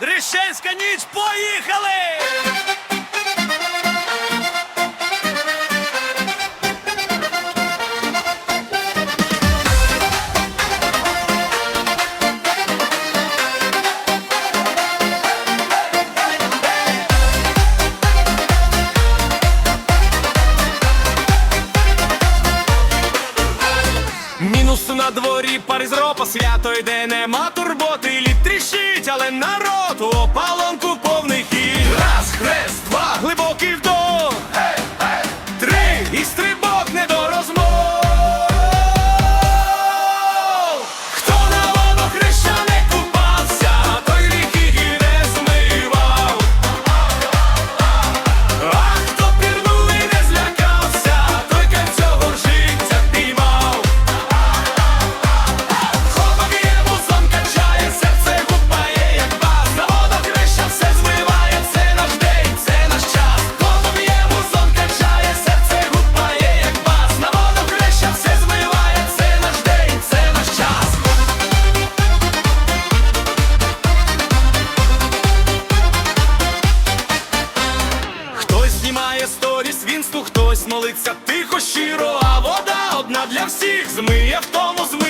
Дрищенська ніч, поїхали! На дворі пари з ропа, свято йде, нема турботи, лід тріщить, але народ у опалонку повний хід. Раз, хрест, два, глибокий вдох, молиться тихо, щиро, а вода одна для всіх, змиє в тому змиє.